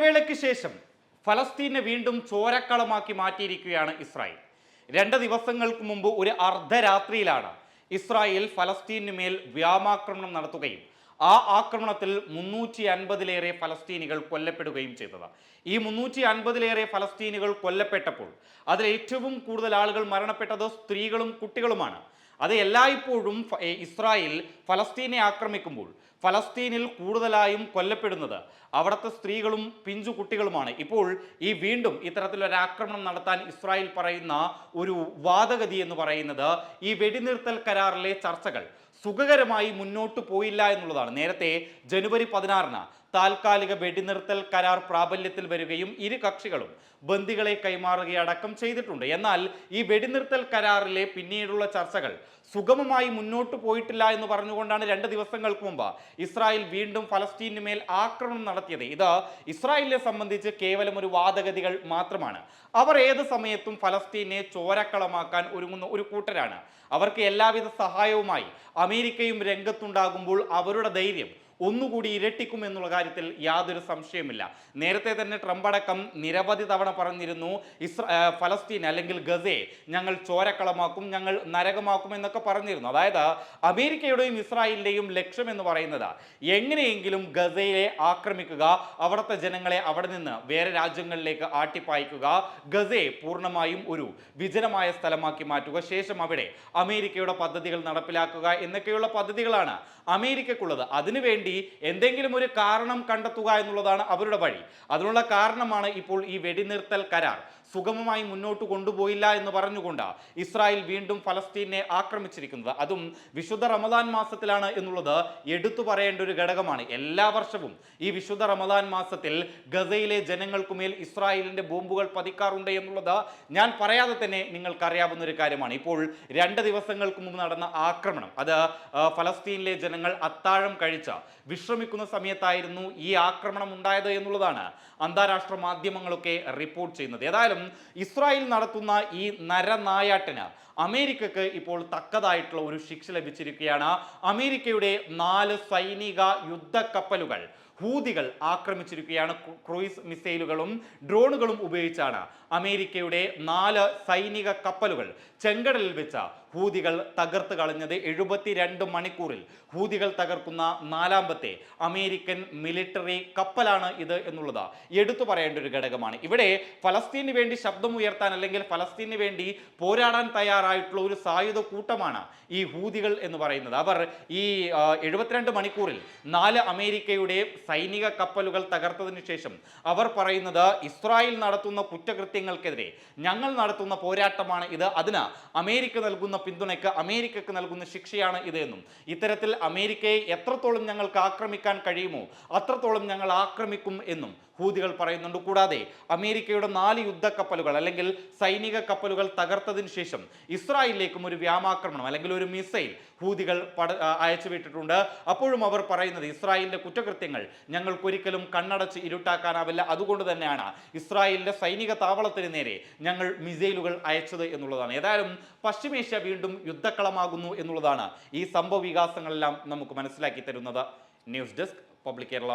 ഇടവേളയ്ക്ക് ശേഷം ഫലസ്തീനെ വീണ്ടും ചോരക്കളമാക്കി മാറ്റിയിരിക്കുകയാണ് ഇസ്രായേൽ. രണ്ട് ദിവസങ്ങൾക്ക് മുമ്പ് ഒരു അർദ്ധരാത്രിയിലാണ് ഇസ്രായേൽ ഫലസ്തീനു മേൽ വ്യോമാക്രമണം നടത്തുകയും ആ ആക്രമണത്തിൽ മുന്നൂറ്റി അൻപതിലേറെ ഫലസ്തീനികൾ കൊല്ലപ്പെടുകയും ചെയ്തത്. ഈ മുന്നൂറ്റി അൻപതിലേറെ ഫലസ്തീനികൾ കൊല്ലപ്പെട്ടപ്പോൾ അതിൽ ഏറ്റവും കൂടുതൽ ആളുകൾ മരണപ്പെട്ടത് സ്ത്രീകളും കുട്ടികളുമാണ്. അത് എല്ലായ്പ്പോഴും ഇസ്രായേൽ ഫലസ്തീനെ ആക്രമിക്കുമ്പോൾ ഫലസ്തീനിൽ കൂടുതലായും കൊല്ലപ്പെടുന്നത് അവിടുത്തെ സ്ത്രീകളും പിഞ്ചു കുട്ടികളുമാണ്. ഇപ്പോൾ ഈ വീണ്ടും ഇത്തരത്തിലൊരു ആക്രമണം നടത്താൻ ഇസ്രായേൽ പറയുന്ന ഒരു വാദഗതി എന്ന് പറയുന്നത് ഈ വെടിനിർത്തൽ കരാറിലെ ചർച്ചകൾ. സുഖകരമായി മുന്നോട്ട് പോയില്ല എന്നുള്ളതാണ്. നേരത്തെ ജനുവരി പതിനാറിന് താൽക്കാലിക വെടിനിർത്തൽ കരാർ പ്രാബല്യത്തിൽ വരികയും ഇരു കക്ഷികളും ബന്ദികളെ കൈമാറുകയടക്കം ചെയ്തിട്ടുണ്ട്. എന്നാൽ ഈ വെടിനിർത്തൽ കരാറിലെ പിന്നീടുള്ള ചർച്ചകൾ സുഗമമായി മുന്നോട്ട് പോയിട്ടില്ല എന്ന് പറഞ്ഞുകൊണ്ടാണ് രണ്ട് ദിവസങ്ങൾക്ക് മുമ്പ് ഇസ്രായേൽ വീണ്ടും ഫലസ്തീനു മേൽ ആക്രമണം നടത്തിയത്. ഇത് ഇസ്രായേലിനെ സംബന്ധിച്ച് കേവലം ഒരു വാദഗതികൾ മാത്രമാണ്. അവർ ഏത് സമയത്തും ഫലസ്തീനെ ചോരക്കളമാക്കാൻ ഒരുങ്ങുന്ന ഒരു കൂട്ടരാണ്. അവർക്ക് എല്ലാവിധ സഹായവുമായി അമേരിക്കയും രംഗത്തുണ്ടാകുമ്പോൾ അവരുടെ ധൈര്യം ഒന്നുകൂടി ഇരട്ടിക്കും എന്നുള്ള കാര്യത്തിൽ യാതൊരു സംശയമില്ല നേരത്തെ തന്നെ ട്രംപ് അടക്കം നിരവധി തവണ പറഞ്ഞിരുന്നു ഇസ്ര ഫലസ്തീൻ അല്ലെങ്കിൽ ഗസയെ ഞങ്ങൾ ചോരക്കളമാക്കും ഞങ്ങൾ നരകമാക്കും എന്നൊക്കെ പറഞ്ഞിരുന്നു. അതായത് അമേരിക്കയുടെയും ഇസ്രായേലിന്റെയും ലക്ഷ്യം എന്ന് പറയുന്നത് എങ്ങനെയെങ്കിലും ഗസയെ ആക്രമിക്കുക അവിടുത്തെ ജനങ്ങളെ അവിടെ നിന്ന് വേറെ രാജ്യങ്ങളിലേക്ക് ആട്ടിപ്പായിക്കുക ഗസയെ പൂർണമായും ഒരു വിജനമായ സ്ഥലമാക്കി മാറ്റുക ശേഷം അവിടെ അമേരിക്കയുടെ പദ്ധതികൾ നടപ്പിലാക്കുക എന്നൊക്കെയുള്ള പദ്ധതികളാണ് അമേരിക്കക്കുള്ളത്. അതിനുവേണ്ടി എന്തെങ്കിലും ഒരു കാരണം കണ്ടെത്തുക എന്നുള്ളതാണ് അവരുടെ വഴി. അതിനുള്ള കാരണമാണ് ഇപ്പോൾ ഈ വെടിനിർത്തൽ കരാർ. സുഗമമായി മുന്നോട്ട് കൊണ്ടുപോയില്ല എന്ന് പറഞ്ഞുകൊണ്ട് ഇസ്രായേൽ വീണ്ടും ഫലസ്തീനെ ആക്രമിച്ചിരിക്കുന്നത്. അതും വിശുദ്ധ റമദാൻ മാസത്തിലാണ് എന്നുള്ളത് എടുത്തു പറയേണ്ട ഒരു ഘടകമാണ്. എല്ലാ വർഷവും ഈ വിശുദ്ധ റമദാൻ മാസത്തിൽ ഗസയിലെ ജനങ്ങൾക്കുമേൽ ഇസ്രായേലിന്റെ ബോംബുകൾ പതിക്കാറുണ്ട് എന്നുള്ളത് ഞാൻ പറയാതെ തന്നെ നിങ്ങൾക്കറിയാവുന്ന ഒരു കാര്യമാണ്. ഇപ്പോൾ രണ്ട് ദിവസങ്ങൾക്ക് മുമ്പ് നടന്ന ആക്രമണം. അത് ഫലസ്തീനിലെ ജനങ്ങൾ അത്താഴം കഴിച്ച വിശ്രമിക്കുന്ന സമയത്തായിരുന്നു ഈ ആക്രമണം ഉണ്ടായത് എന്നുള്ളതാണ് അന്താരാഷ്ട്ര മാധ്യമങ്ങളൊക്കെ റിപ്പോർട്ട് ചെയ്യുന്നത്. ഏതായാലും ഇസ്രായേൽ നടത്തുന്ന ഈ നരനായാട്ടിന് അമേരിക്കക്ക് ഇപ്പോൾ തക്കതായിട്ടുള്ള ഒരു ശിക്ഷ ലഭിച്ചിരിക്കുകയാണ്. അമേരിക്കയുടെ നാല് സൈനിക യുദ്ധക്കപ്പലുകൾ ഹൂതികൾ ആക്രമിച്ചിരിക്കുകയാണ് ക്രൂയിസ് മിസൈലുകളും ഡ്രോണുകളും ഉപയോഗിച്ചാണ് അമേരിക്കയുടെ നാല് സൈനിക കപ്പലുകൾ ചെങ്കടലിൽ വെച്ച ഹൂതികൾ തകർത്ത് കളഞ്ഞത് എഴുപത്തിരണ്ട് മണിക്കൂറിൽ. ഹൂതികൾ തകർക്കുന്ന നാലാമത്തെ അമേരിക്കൻ മിലിറ്ററി കപ്പലാണ് ഇത് എന്നുള്ളത് എടുത്തു പറയേണ്ട ഒരു ഘടകമാണ്. ഇവിടെ ഫലസ്തീന് വേണ്ടി ശബ്ദമുയർത്താൻ അല്ലെങ്കിൽ ഫലസ്തീന് വേണ്ടി പോരാടാൻ തയ്യാറായിട്ടുള്ള ഒരു സായുധ കൂട്ടമാണ് ഈ ഹൂതികൾ എന്ന് പറയുന്നത്. അവർ ഈ എഴുപത്തിരണ്ട് മണിക്കൂറിൽ നാല് അമേരിക്കയുടെ സൈനിക കപ്പലുകൾ തകർത്തതിന് ശേഷം അവർ പറയുന്നത് ഇസ്രായേൽ നടത്തുന്ന കുറ്റകൃത്യങ്ങൾക്കെതിരെ ഞങ്ങൾ നടത്തുന്ന പോരാട്ടമാണ് ഇത്. അതിന് അമേരിക്ക നൽകുന്ന പിന്തുണയ്ക്ക് അമേരിക്കക്ക് നൽകുന്ന ശിക്ഷയാണ് ഇത് എന്നും. ഇത്തരത്തിൽ അമേരിക്കയെ എത്രത്തോളം ഞങ്ങൾക്ക് ആക്രമിക്കാൻ കഴിയുമോ അത്രത്തോളം ഞങ്ങൾ ആക്രമിക്കും എന്നും ഹൂതികൾ പറയുന്നുണ്ട്. കൂടാതെ അമേരിക്കയുടെ നാല് യുദ്ധക്കപ്പലുകൾ അല്ലെങ്കിൽ സൈനിക കപ്പലുകൾ തകർത്തതിന് ശേഷം ഇസ്രായേലിലേക്കും ഒരു വ്യാമാക്രമണം അല്ലെങ്കിൽ ഒരു മിസൈൽ ഹൂതികൾ പട അയച്ചുവിട്ടിട്ടുണ്ട്. അപ്പോഴും അവർ പറയുന്നത് ഇസ്രായേലിന്റെ കുറ്റകൃത്യങ്ങൾ ഞങ്ങൾക്കൊരിക്കലും കണ്ണടച്ച് ഇരുട്ടാക്കാനാവില്ല. അതുകൊണ്ട് തന്നെയാണ് ഇസ്രായേലിന്റെ സൈനിക താവളത്തിന് നേരെ ഞങ്ങൾ മിസൈലുകൾ അയച്ചത് എന്നുള്ളതാണ്. ഏതായാലും പശ്ചിമേഷ്യ വീണ്ടും യുദ്ധക്കളമാകുന്നു എന്നുള്ളതാണ് ഈ സംഭവ വികാസങ്ങളെല്ലാം നമുക്ക് മനസ്സിലാക്കി തരുന്നത്. News desk public Kerala